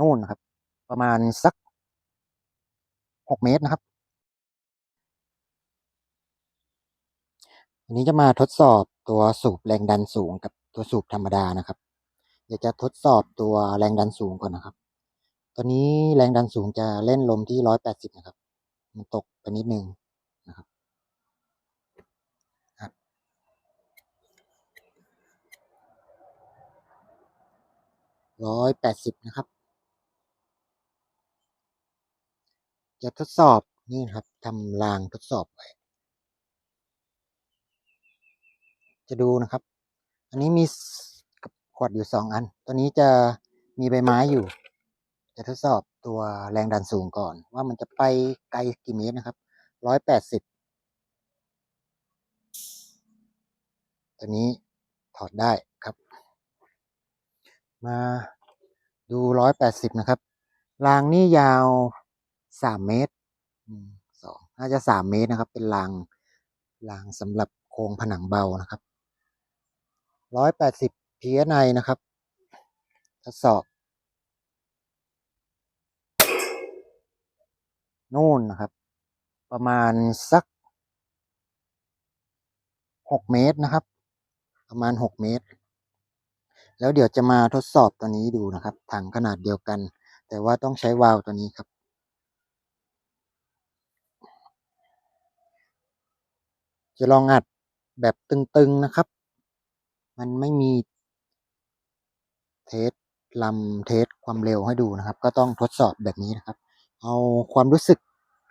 นู่นนะครับ ประมาณสักหกเมตรนะครับอันนี้จะมาทดสอบตัวสูบแรงดันสูงกับตัวสูบธรรมดานะครับ เดี๋ยวจะทดสอบตัวแรงดันสูงก่อนนะครับ ตอนนี้แรงดันสูงจะเล่นลมที่ร้อยแปดสิบนะครับ มันตกไปนิดนึงนะครับร้อยแปดสิบนะครับ จะทดสอบนี่ครับทำรางทดสอบไว้จะดูนะครับ อันนี้มีขวดอยู่สองอัน ตัวนี้จะมีใบไม้อยู่ จะทดสอบตัวแรงดันสูงก่อน ว่ามันจะไปไกลกี่เมตรนะครับร้อยแปดสิบตัวนี้ถอดได้ครับ มาดูร้อยแปดสิบนะครับ รางนี่ยาว สามเมตรสองน่าจะสามเมตรนะครับ เป็นรางรางสำหรับโครงผนังเบานะครับร้อยแปดสิบพีในนะครับ ทดสอบ นู่นนะครับ ประมาณสักหกเมตรนะครับ ประมาณหกเมตร แล้วเดี๋ยวจะมาทดสอบตัวนี้ดูนะครับ ถังขนาดเดียวกัน แต่ว่าต้องใช้วาล์วตัวนี้ครับ จะลองอัดแบบตึงๆนะครับ มันไม่มี เทสลำเทสความเร็วให้ดูนะครับ ก็ต้องทดสอบแบบนี้นะครับ เอาความรู้สึก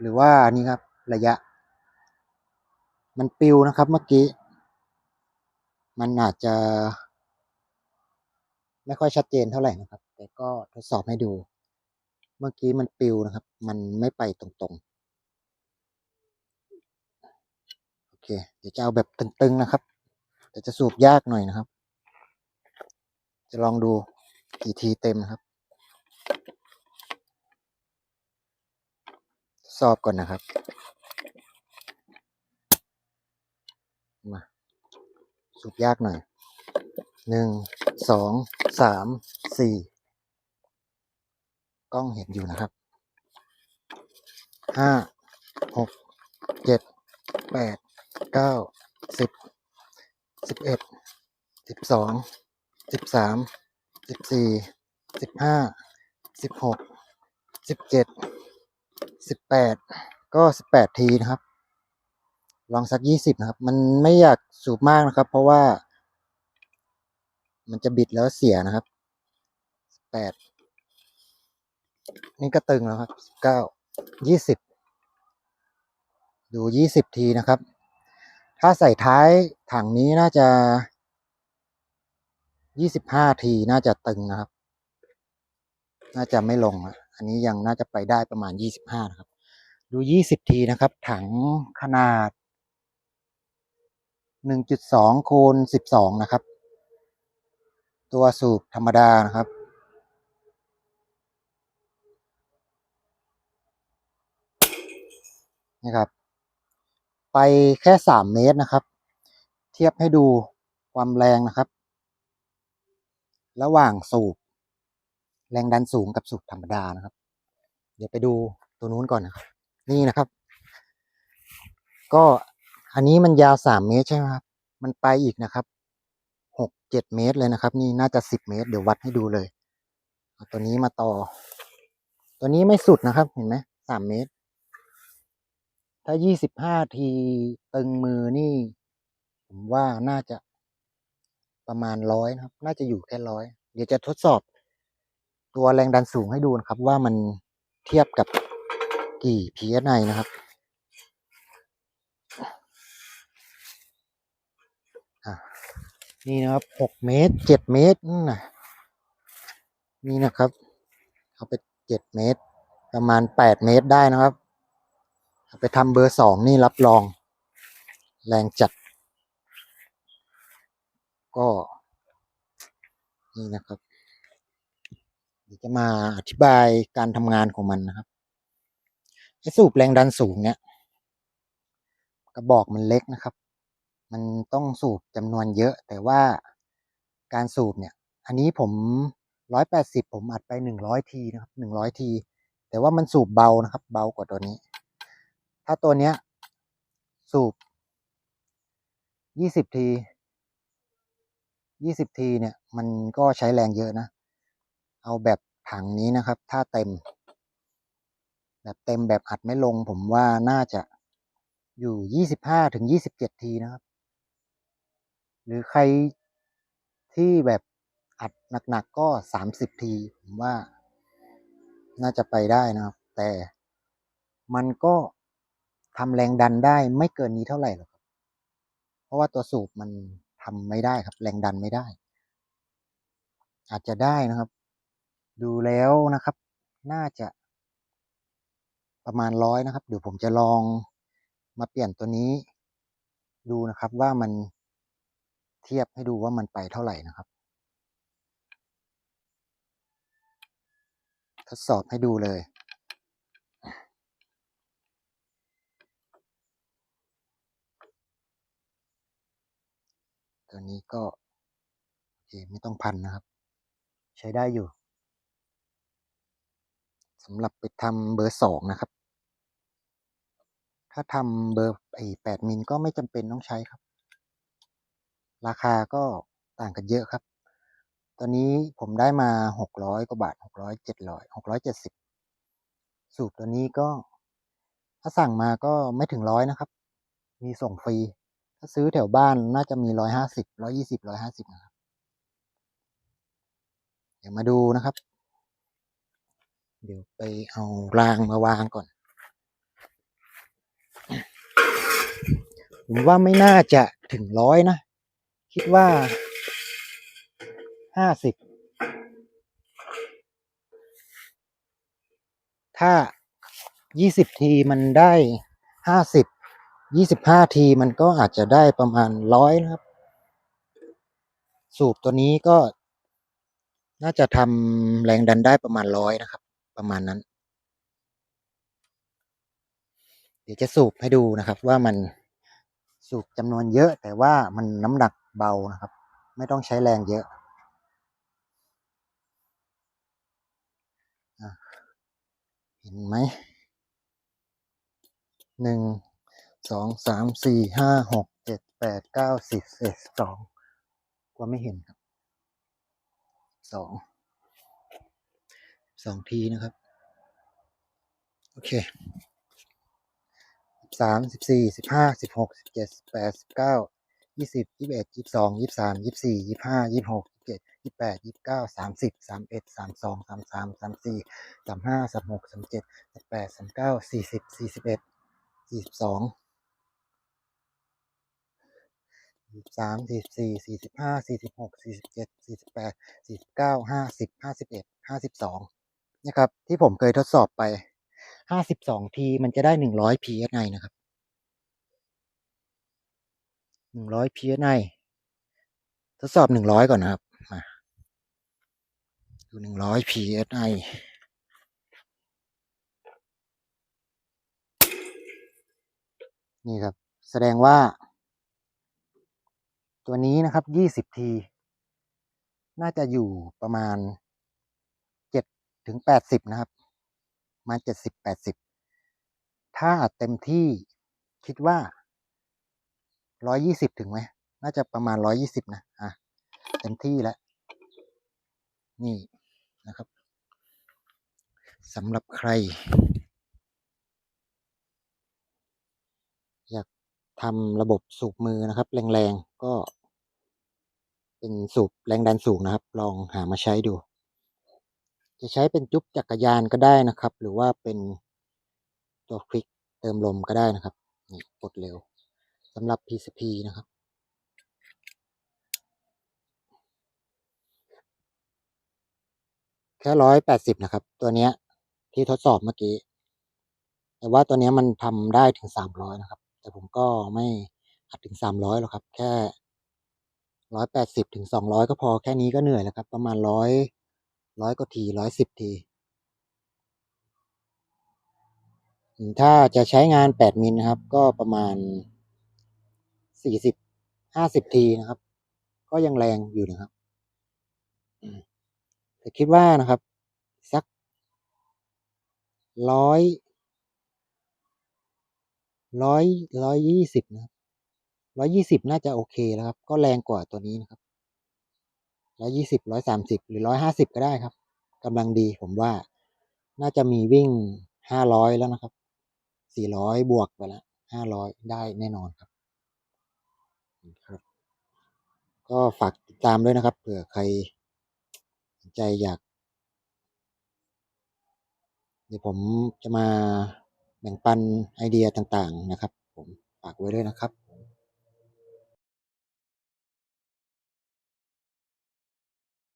หรือว่านี่ครับระยะ มันปิวนะครับเมื่อกี้ มันอาจจะ ไม่ค่อยชัดเจนเท่าไหร่นะครับ แต่ก็ทดสอบให้ดู เมื่อกี้มันปิวนะครับ มันไม่ไปตรงๆ โอ เค เดี๋ยวจะเอาแบบตึงๆนะครับ แต่จะสูบยากหน่อยนะครับ จะลองดูกี่ทีเต็มครับ สอบก่อนนะครับ มา สูบยากหน่อยหนึ่งสองสามสี่กล้องเห็นอยู่นะครับห้าหกเจ็ดแปด เก้าสิบสิบเอ็ดสิบสองสิบสามสิบสี่สิบห้าสิบหกสิบเจ็ดสิบแปดก็สิบแปดทีนะครับ ลองสักยี่สิบนะครับ มันไม่อยากสูบมากนะครับ เพราะว่า มันจะบิดแล้วเสียนะครับแปดนี่ก็ตึงแล้วครับเก้ายี่สิบดูยี่สิบทีนะครับ ถ้าใส่ท้ายถังนี้น่าจะยี่สิบห้าทีน่าจะตึงนะครับ น่าจะไม่ลงอะ อันนี้ยังน่าจะไปได้ประมาณยี่สิบห้านะครับ ดูยี่สิบทีนะครับ ถังขนาดหนึ่งจุดสองคูณสิบสองนะครับ ตัวสูบธรรมดานะครับ นี่ครับ ไปแค่สามเมตรนะครับ เทียบให้ดูความแรงนะครับ ระหว่างสูบ แรงดันสูงกับสูบธรรมดานะครับ เดี๋ยวไปดูตัวนู้นก่อนนะครับ นี่นะครับ ก็อันนี้มันยาวสามเมตรใช่ไหมครับ มันไปอีกนะครับหกเจ็ดเมตรเลยนะครับ นี่น่าจะสิบเมตร เดี๋ยววัดให้ดูเลยเอาตัวนี้มาต่อ ตัวนี้ไม่สุดนะครับ เห็นไหมสามเมตร ถ้ายี่สิบห้าทีตึงมือนี่ ผมว่าน่าจะประมาณร้อยนะครับ น่าจะอยู่แค่ร้อย เดี๋ยวจะทดสอบ ตัวแรงดันสูงให้ดูนะครับ ว่ามันเทียบกับกี่พีเอไนะครับ นี่นะครับหกเมตรเจ็ดเมตรนะนี่นะครับ เอาไปเจ็ดเมตร ประมาณแปดเมตรได้นะครับ ไปทำเบอร์สองนี่รับรอง แรงจัด ก็ นี่นะครับ เดี๋ยวจะมาอธิบายการทำงานของมันนะครับไอ้สูบแรงดันสูงเนี่ย กระบอกมันเล็กนะครับ มันต้องสูบจำนวนเยอะ แต่ว่าการสูบเนี่ย อันนี้ผมร้อยแปดสิบผมอัดไปหนึ่งร้อยทีนะครับหนึ่งร้อยที แต่ว่ามันสูบเบานะครับ เบากว่าตัวนี้ ถ้าตัวเนี้ย สูบยี่สิบทียี่สิบทีเนี่ย มันก็ใช้แรงเยอะนะ เอาแบบถังนี้นะครับ ถ้าเต็ม แบบเต็มแบบอัดไม่ลง ผมว่าน่าจะอยู่ยี่สิบห้าถึงยี่สิบเจ็ดทีนะครับ หรือใครที่แบบอัดหนักๆก็สามสิบที ผมว่า น่าจะไปได้นะครับ แต่มันก็ ทำแรงดันได้ไม่เกินนี้เท่าไหร่หรอกเพราะว่าตัวสูบมันทำไม่ได้ครับ แรงดันไม่ได้ อาจจะได้นะครับ ดูแล้วนะครับ น่าจะประมาณร้อยนะครับเดี๋ยวผมจะลองมาเปลี่ยนตัวนี้ ดูนะครับว่ามันเทียบให้ดูว่ามันไปเท่าไหร่นะครับ ทดสอบให้ดูเลย ตัวนี้ก็โอเคไม่ต้องพันนะครับ ใช้ได้อยู่สำหรับไปทำเบอร์สองนะครับ ถ้าทำเบอร์ไอแปดมิลก็ไม่จำเป็นต้องใช้ครับ ราคาก็ต่างกันเยอะครับ ตอนนี้ผมได้มาหกร้อยกว่าบาทหกร้อยเจ็ดร้อยหกร้อยเจ็ดสิบสูบตัวนี้ก็ ถ้าสั่งมาก็ไม่ถึงร้อยนะครับ มีส่งฟรี ซื้อแถวบ้านน่าจะมีร้อยห้าสิบร้อยี่สิบร้อยห้าสิบนะครับ เดี๋ยวมาดูนะครับ เดี๋ยวไปเอารางมาวางก่อน ผมว่าไม่น่าจะถึงร้อยนะ คิดว่าห้าสิบถ้ายี่สิบทีมันได้ห้าสิบ ยี่สิบห้าทีมันก็อาจจะได้ประมาณร้อยนะครับ สูบตัวนี้ก็ น่าจะทำแรงดันได้ประมาณร้อยนะครับ ประมาณนั้น เดี๋ยวจะสูบให้ดูนะครับ ว่ามันสูบจำนวนเยอะ แต่ว่ามันน้ำหนักเบานะครับ ไม่ต้องใช้แรงเยอะเห็นไหมหนึ่ง สองสามสี่ห้าหกเจ็ดแปดเก้าสิบเอ็ดสองกว่าไม่เห็นครับสองสองทีนะครับ โอเคสามสิบสี่สิบห้าสิบหกสิบเจ็ดแปดสิบเก้ายี่สิบยี่สิบเอ็ดยี่สิบสองยี่สิบสามยี่สิบสี่ยี่สิบห้ายี่สิบหกยี่สิบเจ็ดยี่สิบแปดยี่สิบเก้าสามสิบสามเอ็ดสามสองสามสามสามสี่สามห้าสามหกสามเจ็ดสามแปดสามเก้าสี่สิบสี่สิบเอ็ดสี่สิบสอง สี่สิบสามสี่สี่สี่สิบห้าสี่สิบหกสี่สิบเจ็ดสี่สิบแปดสี่สิบเก้าห้าสิบห้าสิบเอ็ดห้าสิบสองนะครับ ที่ผมเคยทดสอบไปห้าสิบสองทีมันจะได้หนึ่งร้อย psi นะครับหนึ่งร้อย psi ทดสอบหนึ่งร้อยก่อนนะครับมาดูหนึ่งร้อย psi นี่ครับ แสดงว่า ตัวนี้นะครับยี่สิบที น่าจะอยู่ประมาณเจ็ดถึงแปดสิบนะครับ มาณเจ็ดสิบแปดสิบถ้าเต็มที่คิดว่าร้อยยี่สิบถึงไหม น่าจะประมาณร้อยี่สิบนะ อะ เต็มที่แล้ว นี่นะครับสำหรับใคร อยากทำระบบสูบมือนะครับ แรง ๆ ก็ เป็นสูบแรงดันสูงนะครับ ลองหามาใช้ดู จะใช้เป็นจุ๊บจักรยานก็ได้นะครับ หรือว่าเป็นตัวคลิกเติมลมก็ได้นะครับนี่กดเร็วสำหรับ PCP นะครับแค่ร้อยแปดสิบนะครับ ตัวเนี้ยที่ทดสอบเมื่อกี้ แต่ว่าตัวเนี้ยมันทำได้ถึงสามร้อยนะครับ แต่ผมก็ไม่อัดถึงสามร้อยหรอกครับ แค่ ร้อยแปดสิบถึงสองร้อยก็พอแค่นี้ก็เหนื่อยแล้วครับ ประมาณร้อยร้อยกว่าทีร้อยสิบที ถ้าจะใช้งานแปดมิลนะครับ ก็ประมาณสี่สิบห้าสิบทีนะครับ ก็ยังแรงอยู่นะครับแต่คิดว่านะครับ สักร้อยร้อยร้อยยี่สิบนะครับ ร้อยยี่สิบน่าจะโอเคแล้วครับ ก็แรงกว่าตัวนี้นะครับร้อยยี่สิบร้อยสามสิบหรือร้อยห้าสิบก็ได้ครับกำลังดีผมว่าน่าจะมีวิ่งห้าร้อยแล้วนะครับสี่ร้อยบวกไปแล้วห้าร้อยได้แน่นอนครับครับ ก็ฝากติดตามด้วยนะครับ เผื่อใครสนใจอยาก เดี๋ยวผมจะมาแบ่งปันไอเดียต่างๆนะครับ ผมฝากไว้ด้วยนะครับ